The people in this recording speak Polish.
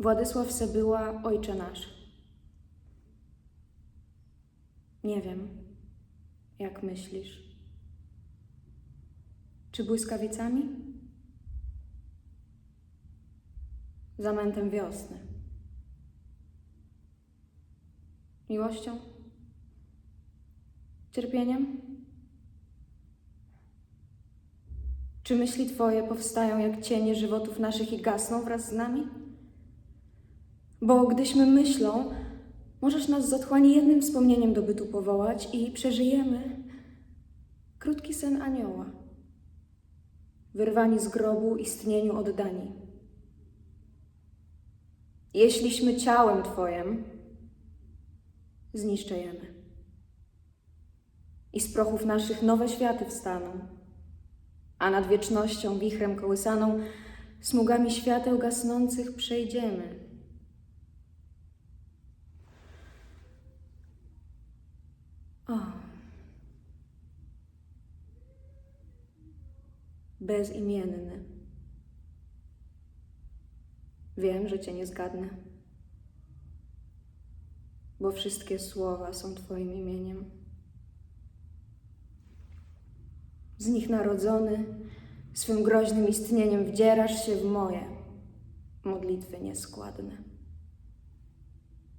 Władysław Sebyła, Ojcze Nasz. Nie wiem, jak myślisz. Czy błyskawicami? Zamętem wiosny. Miłością? Cierpieniem? Czy myśli Twoje powstają jak cienie żywotów naszych i gasną wraz z nami? Bo gdyśmy myślą, możesz nas z otchłani jednym wspomnieniem do bytu powołać i przeżyjemy krótki sen anioła, wyrwani z grobu istnieniu oddani. Jeśliśmy ciałem Twojem, zniszczejemy. I z prochów naszych nowe światy wstaną, a nad wiecznością wichrem kołysaną smugami świateł gasnących przejdziemy. Bezimienny. Wiem, że Cię nie zgadnę, bo wszystkie słowa są Twoim imieniem. Z nich narodzony, swym groźnym istnieniem wdzierasz się w moje modlitwy nieskładne.